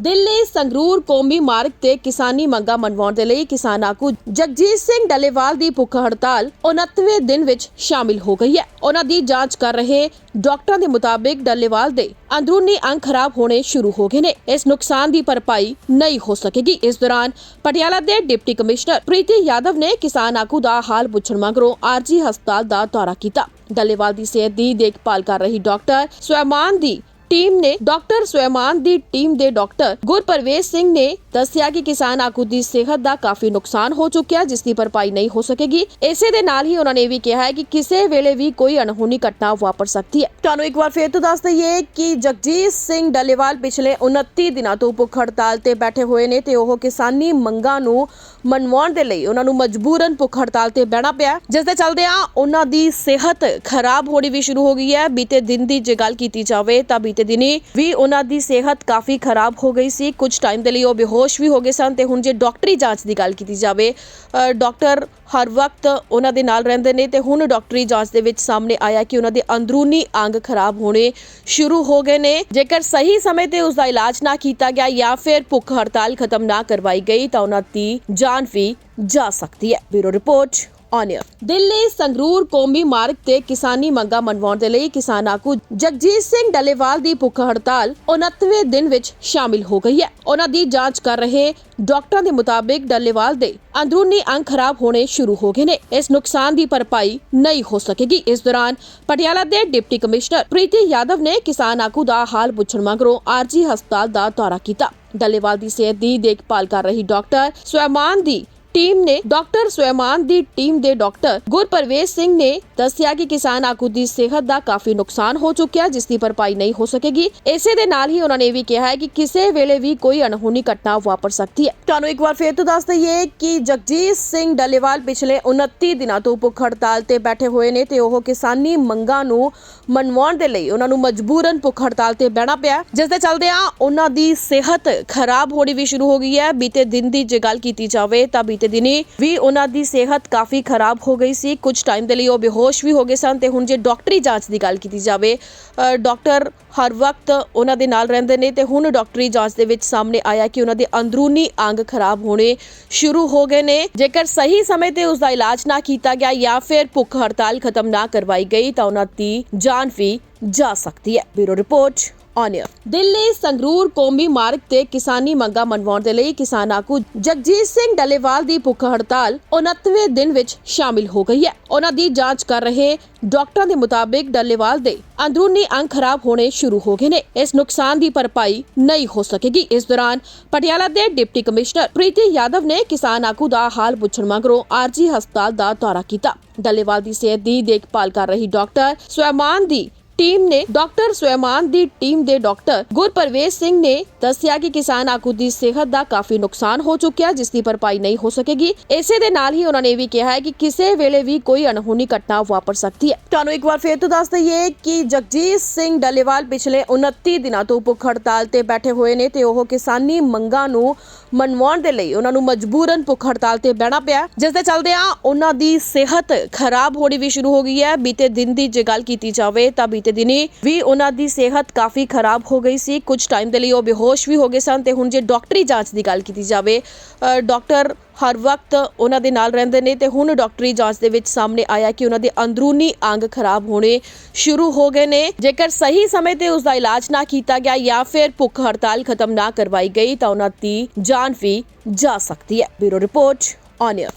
ਦਿੱਲੀ ਸੰਗਰੂਰ ਕੌਮੀ ਮਾਰਗ ਤੇ ਕਿਸਾਨੀ ਮੰਗਾਂ ਮਨਵਾਉਣ ਦੇ ਲਈ ਕਿਸਾਨ ਆਗੂ ਜਗਜੀਤ ਸਿੰਘ ਡੱਲੇਵਾਲ ਦੀ ਭੁੱਖ ਹੜਤਾਲ 29ਵੇਂ ਦਿਨ ਵਿੱਚ ਸ਼ਾਮਿਲ ਹੋ ਗਈ ਹੈ। ਉਹਨਾਂ ਦੀ ਜਾਂਚ ਕਰ ਰਹੇ ਡਾਕਟਰਾਂ ਦੇ ਮੁਤਾਬਿਕ ਡੱਲੇਵਾਲ ਦੇ ਅੰਦਰੂਨੀ ਅੰਗ ਖਰਾਬ ਹੋਣੇ ਸ਼ੁਰੂ ਹੋ ਗਏ ਨੇ। ਇਸ ਨੁਕਸਾਨ ਦੀ ਭਰਪਾਈ ਨਹੀਂ ਹੋ ਸਕੇਗੀ। ਇਸ ਦੌਰਾਨ ਪਟਿਆਲਾ ਦੇ ਡਿਪਟੀ ਕਮਿਸ਼ਨਰ ਪ੍ਰੀਤੀ ਯਾਦਵ ਨੇ ਕਿਸਾਨ ਆਗੂ ਦਾ ਹਾਲ ਪੁੱਛਣ ਮਗਰੋਂ ਆਰਜੀ ਹਸਪਤਾਲ ਦਾ ਦੌਰਾ ਕੀਤਾ। ਡੱਲੇਵਾਲ ਦੀ ਸਿਹਤ ਦੀ ਦੇਖਭਾਲ ਕਰ ਰਹੀ ਡਾਕਟਰ ਸਵੈਮਾਨ ਦੀ ਟੀਮ ਨੇ ਡਾਕਟਰ ਸਵੈਮਾਨ ਦੀ ਟੀਮ ਦੇ ਡਾਕਟਰ ਗੁਰਪਰਵੇਸ਼ ਸਿੰਘ ਨੇ ਦੱਸਿਆ ਕਿ ਕਿਸਾਨ ਆਗੂ ਦੀ ਸਿਹਤ ਦਾ ਕਾਫੀ ਨੁਕਸਾਨ ਹੋ ਚੁੱਕਿਆ, ਜਿਸ ਦੀ ਭਰਪਾਈ ਨਹੀਂ ਹੋ ਸਕੇਗੀ। ਇਸੇ ਦੇ ਨਾਲ ਹੀ ਉਹਨਾਂ ਨੇ ਇਹ ਵੀ ਕਿਹਾ ਹੈ ਕਿ ਕਿਸੇ ਵੇਲੇ ਵੀ ਕੋਈ ਅਣਹੋਣੀ ਘਟਨਾ ਵਾਪਰ ਸਕਦੀ ਹੈ। ਤੁਹਾਨੂੰ ਇੱਕ ਵਾਰ ਫੇਰ ਤੋਂ ਦੱਸ ਦਈਏ ਕਿ ਜਗਜੀਤ ਸਿੰਘ ਡੱਲੇਵਾਲ ਪਿਛਲੇ 29 ਦਿਨਾਂ ਤੋਂ ਭੁੱਖ ਹੜਤਾਲ ਤੇ ਬੈਠੇ ਹੋਏ ਨੇ ਤੇ ਉਹ ਕਿਸਾਨੀ ਮੰਗਾਂ ਨੂੰ ਮਨਵਾਉਣ ਦੇ ਲਈ ਉਹਨਾਂ ਨੂੰ ਮਜਬੂਰਨ ਭੁੱਖ ਹੜਤਾਲ ਤੇ ਬਹਿਣਾ ਪਿਆ ਜਿਸ ਦੇ ਚੱਲਦਿਆਂ ਉਹਨਾਂ ਦੀ ਸਿਹਤ ਖਰਾਬ ਹੋਣੀ ਵੀ ਸ਼ੁਰੂ ਹੋ ਗਈ ਹੈ। ਬੀਤੇ ਦਿਨ ਦੀ ਜੇ ਗੱਲ ਕੀਤੀ ਜਾਵੇ ਤਾਂ ਬੀਤੇ ਦਿਨੀ ਵੀ ਉਹਨਾਂ ਦੀ ਸਿਹਤ ਕਾਫੀ ਖਰਾਬ ਹੋ ਗਈ ਸੀ। ਕੁਝ ਟਾਈਮ ਦੇ ਲਈ ਉਹ ਬੇਹੋਸ਼ ਵੀ ਹੋ ਗਏ ਸਨ ਤੇ ਹੁਣ ਜੇ ਡਾਕਟਰੀ ਜਾਂਚ ਦੀ ਗੱਲ ਕੀਤੀ ਜਾਵੇ ਡਾਕਟਰ ਹਰ ਵਕਤ ਉਹਨਾਂ ਦੇ ਨਾਲ ਰਹਿੰਦੇ ਨੇ ਤੇ ਹੁਣ ਡਾਕਟਰੀ ਜਾਂਚ ਦੇ ਵਿੱਚ ਸਾਹਮਣੇ ਆਇਆ ਕਿ ਉਹਨਾਂ ਦੇ ਅੰਦਰੂਨੀ ਅੰਗ ਖਰਾਬ ਹੋਣੇ ਸ਼ੁਰੂ ਹੋ ਗਏ ਨੇ। ਜੇਕਰ ਸਹੀ ਸਮੇਂ ਤੇ ਉਸ ਦਾ ਇਲਾਜ ਨਾ ਕੀਤਾ ਗਿਆ ਜਾਂ ਫਿਰ ਭੁੱਖ ਹੜਤਾਲ ਖਤਮ ਨਾ ਕਰਵਾਈ ਗਈ ਤਾਂ ਉਹਨਾਂ ਦੀ ਜਾਨ ਵੀ ਜਾ ਸਕਦੀ ਹੈ। Bureau report on Delhi Sangrur ਕੌਮੀ ਮਾਰਗ ਤੇ ਕਿਸਾਨੀ ਮੰਗਾਂ ਮਨਵਾਉਣ ਦੇ ਲਈ ਕਿਸਾਨ ਆਗੂ ਜਗਜੀਤ ਸਿੰਘ ਡੱਲੇਵਾਲ ਦੀ ਭੁੱਖ ਹੜਤਾਲ 29ਵੇਂ ਦਿਨ ਵਿੱਚ ਸ਼ਾਮਿਲ ਹੋ ਗਈ ਹੈ। ਉਹਨਾਂ ਦੀ ਜਾਂਚ ਕਰ ਰਹੇ ਡਾਕਟਰਾਂ ਦੇ ਮੁਤਾਬਿਕ ਡੱਲੇਵਾਲ ਦੇ ਅੰਦਰੂਨੀ ਅੰਗ ਖਰਾਬ ਹੋਣੇ ਸ਼ੁਰੂ ਹੋ ਗਏ ਨੇ। ਇਸ ਨੁਕਸਾਨ ਦੀ ਭਰਪਾਈ ਨਹੀਂ ਹੋ ਸਕੇਗੀ। ਇਸ ਦੌਰਾਨ ਪਟਿਆਲਾ ਦੇ ਡਿਪਟੀ ਕਮਿਸ਼ਨਰ ਪ੍ਰੀਤੀ ਯਾਦਵ ਨੇ ਕਿਸਾਨ ਆਗੂ ਦਾ ਹਾਲ ਪੁੱਛਣ ਮਗਰੋਂ ਆਰਜੀ ਹਸਪਤਾਲ ਦਾ ਦੌਰਾ ਕੀਤਾ। ਡੱਲੇਵਾਲ ਦੀ ਸਿਹਤ ਦੀ ਦੇਖਭਾਲ ਕਰ ਰਹੀ ਡਾਕਟਰ ਸਵੈਮਾਨ ਦੀ ਟੀਮ ਨੇ ਡਾਕਟਰ ਸਵੈਮਾਨ ਦੀ ਟੀਮ ਦੇ ਡਾਕਟਰ ਗੁਰਪਰਵੇਸ਼ ਸਿੰਘ ਨੇ ਦੱਸਿਆ ਕਿ ਕਿਸਾਨ ਆਗੂ ਦੀ ਸਿਹਤ ਦਾ ਕਾਫੀ ਨੁਕਸਾਨ ਹੋ ਚੁੱਕਿਆ, ਜਿਸ ਦੀ ਭਰਪਾਈ ਨਹੀਂ ਹੋ ਸਕੇਗੀ। ਇਸੇ ਦੇ ਨਾਲ ਹੀ ਉਹਨਾਂ ਨੇ ਵੀ ਕਿਹਾ ਹੈ ਕਿ ਕਿਸੇ ਵੇਲੇ ਵੀ ਕੋਈ ਅਣਹੋਣੀ ਘਟਨਾ ਵਾਪਰ ਸਕਦੀ ਹੈ। ਤੁਹਾਨੂੰ ਇੱਕ ਵਾਰ ਫੇਰ ਤੋਂ ਦੱਸ ਦਈਏ ਕਿ ਜਗਜੀਤ ਸਿੰਘ ਡੱਲੇਵਾਲ ਪਿਛਲੇ 29 ਦਿਨਾਂ ਤੋਂ ਭੁੱਖ ਹੜਤਾਲ ਤੇ ਬੈਠੇ ਹੋਏ ਨੇ ਤੇ ਉਹ ਕਿਸਾਨੀ ਮੰਗਾਂ ਨੂੰ ਮਨਵਾਉਣ ਦੇ ਲਈ ਉਹਨਾਂ ਨੂੰ ਮਜਬੂਰਨ ਭੁੱਖ ਹੜਤਾਲ ਤੇ ਬਹਿਣਾ ਪਿਆ ਜਿਸ ਦੇ ਚੱਲਦਿਆਂ ਉਹਨਾਂ ਦੀ ਸਿਹਤ ਖਰਾਬ ਹੋਣੀ ਵੀ ਸ਼ੁਰੂ ਹੋ ਗਈ ਹੈ। ਬੀਤੇ ਦਿਨ ਦੀ ਜੇ ਗੱਲ ਕੀਤੀ ਜਾਵੇ ਤਾਂ ਬੀਤੇ ਦਿਨੀ ਵੀ ਉਹਨਾਂ ਦੀ ਸਿਹਤ ਕਾਫੀ ਖਰਾਬ ਹੋ ਗਈ ਸੀ। ਕੁਝ ਟਾਈਮ ਦੇ ਲਈ ਉਹ ਬੇਹੋਸ਼ ਵੀ ਹੋ ਗਏ ਸਨ ਤੇ ਹੁਣ ਜੇ ਡਾਕਟਰੀ ਜਾਂਚ ਦੀ ਗੱਲ ਕੀਤੀ ਜਾਵੇ ਡਾਕਟਰ ਹਰ ਵਕਤ ਉਹਨਾਂ ਦੇ ਨਾਲ ਰਹਿੰਦੇ ਨੇ ਤੇ ਹੁਣ ਡਾਕਟਰੀ ਜਾਂਚ ਦੇ ਵਿੱਚ ਸਾਹਮਣੇ ਆਇਆ ਕਿ ਉਹਨਾਂ ਦੇ ਅੰਦਰੂਨੀ ਅੰਗ ਖਰਾਬ ਹੋਣੇ ਸ਼ੁਰੂ ਹੋ ਗਏ ਨੇ। ਜੇਕਰ ਸਹੀ ਸਮੇਂ ਤੇ ਉਸ ਦਾ ਇਲਾਜ ਨਾ ਕੀਤਾ ਗਿਆ ਜਾਂ ਫਿਰ ਭੁੱਖ ਹੜਤਾਲ ਖਤਮ ਨਾ ਕਰਵਾਈ ਗਈ ਤਾਂ ਉਹਨਾਂ ਦੀ ਜਾਨ ਵੀ ਜਾ ਸਕਦੀ ਹੈ। Bureau report. On Delhi Sangrur ਕੌਮੀ ਮਾਰਗ ਤੇ ਕਿਸਾਨੀ ਮੰਗਾਂ ਮਨਵਾਉਣ ਦੇ ਲਈ ਕਿਸਾਨ ਆਗੂ ਜਗਜੀਤ ਸਿੰਘ ਡੱਲੇਵਾਲ ਦੀ ਭੁੱਖ ਹੜਤਾਲ 29ਵੇਂ ਦਿਨ ਵਿੱਚ ਸ਼ਾਮਿਲ ਹੋ ਗਈ ਹੈ। ਉਹਨਾਂ ਦੀ ਜਾਂਚ ਕਰ ਰਹੇ ਡਾਕਟਰਾਂ ਦੇ ਮੁਤਾਬਿਕ ਡੱਲੇਵਾਲ ਦੇ ਅੰਦਰੂਨੀ ਅੰਗ ਖਰਾਬ ਹੋਣੇ ਸ਼ੁਰੂ ਹੋ ਗਏ ਨੇ। ਇਸ ਨੁਕਸਾਨ ਦੀ ਭਰਪਾਈ ਨਹੀਂ ਹੋ ਸਕੇਗੀ। ਇਸ ਦੌਰਾਨ ਪਟਿਆਲਾ ਦੇ ਡਿਪਟੀ ਕਮਿਸ਼ਨਰ ਪ੍ਰੀਤੀ ਯਾਦਵ ਨੇ ਕਿਸਾਨ ਆਗੂ ਦਾ ਹਾਲ ਪੁੱਛਣ ਮਗਰੋਂ ਆਰਜੀ ਹਸਪਤਾਲ ਦਾ ਦੌਰਾ ਕੀਤਾ। ਡੱਲੇਵਾਲ ਦੀ ਸਿਹਤ ਦੀ ਦੇਖਭਾਲ ਕਰ ਰਹੀ ਡਾਕਟਰ ਸਵੈਮਾਨ ਦੀ ਟੀਮ ਨੇ ਡਾਕਟਰ ਸਵੈਮਾਨ ਦੀ ਟੀਮ ਦੇ ਡਾਕਟਰ ਗੁਰਪਰਵੇਸ਼ ਸਿੰਘ ਨੇ ਦੱਸਿਆ ਕਿ ਕਿਸਾਨ ਆਗੂ ਦੀ ਸਿਹਤ ਦਾ ਕਾਫੀ ਨੁਕਸਾਨ ਹੋ ਚੁੱਕਿਆ, ਜਿਸ ਦੀ ਭਰਪਾਈ ਨਹੀਂ ਹੋ ਸਕੇਗੀ। ਇਸੇ ਦੇ ਨਾਲ ਹੀ ਉਹਨਾਂ ਨੇ ਵੀ ਕਿਹਾ ਹੈ ਕਿ ਕਿਸੇ ਵੇਲੇ ਵੀ ਕੋਈ ਅਣਹੋਣੀ ਘਟਨਾ ਵਾਪਰ ਸਕਦੀ ਹੈ। ਤੁਹਾਨੂੰ ਇੱਕ ਵਾਰ ਫੇਰ ਤੋਂ ਦੱਸ ਦਈਏ ਕਿ ਜਗਜੀਤ ਸਿੰਘ ਡੱਲੇਵਾਲ ਪਿਛਲੇ 29 ਦਿਨਾਂ ਤੋਂ ਭੁੱਖ ਹੜਤਾਲ ਤੇ ਬੈਠੇ ਹੋਏ ਨੇ ਤੇ ਉਹ ਕਿਸਾਨੀ ਮੰਗਾਂ ਨੂੰ ਮਨਵਾਉਣ ਦੇ ਲਈ ਉਹਨਾਂ ਨੂੰ ਮਜਬੂਰਨ ਭੁੱਖ ਹੜਤਾਲ ਤੇ ਬਹਿਣਾ ਪਿਆ ਜਿਸ ਦੇ ਚੱਲਦਿਆਂ ਉਹਨਾਂ ਦੀ ਸਿਹਤ ਖਰਾਬ ਹੋਣੀ ਵੀ ਸ਼ੁਰੂ ਹੋ ਗਈ ਹੈ। ਬੀਤੇ ਦਿਨ ਦੀ ਜੇ ਗੱਲ ਕੀਤੀ ਜਾਵੇ ਤਾਂ ਬੀਤੇ ਦਿਨੀ ਵੀ ਉਹਨਾਂ ਦੀ ਸਿਹਤ ਕਾਫੀ ਖਰਾਬ ਹੋ ਗਈ ਸੀ। ਕੁਝ ਟਾਈਮ ਦੇ ਲਈ ਉਹ ਬੇਹੋਸ਼ ਵੀ ਹੋ ਗਏ ਸਨ ਤੇ ਹੁਣ ਜੇ ਡਾਕਟਰੀ ਜਾਂਚ ਦੀ ਗੱਲ ਕੀਤੀ ਜਾਵੇ ਡਾਕਟਰ ਹਰ ਵਕਤ ਉਹਨਾਂ ਦੇ ਨਾਲ ਰਹਿੰਦੇ ਨੇ ਤੇ ਹੁਣ ਡਾਕਟਰੀ ਜਾਂਚ ਦੇ ਵਿੱਚ ਸਾਹਮਣੇ ਆਇਆ ਕਿ ਉਹਨਾਂ ਦੇ ਅੰਦਰੂਨੀ ਅੰਗ ਖਰਾਬ ਹੋਣੇ ਸ਼ੁਰੂ ਹੋ ਗਏ ਨੇ। ਜੇਕਰ ਸਹੀ ਸਮੇਂ ਤੇ ਉਸ ਦਾ ਇਲਾਜ ਨਾ ਕੀਤਾ ਗਿਆ ਜਾਂ ਫਿਰ ਭੁੱਖ ਹੜਤਾਲ ਖਤਮ ਨਾ ਕਰਵਾਈ ਗਈ ਤਾਂ ਉਹਨਾਂ ਦੀ ਜਾਨ ਵੀ ਜਾ ਸਕਦੀ ਹੈ। Bureau report on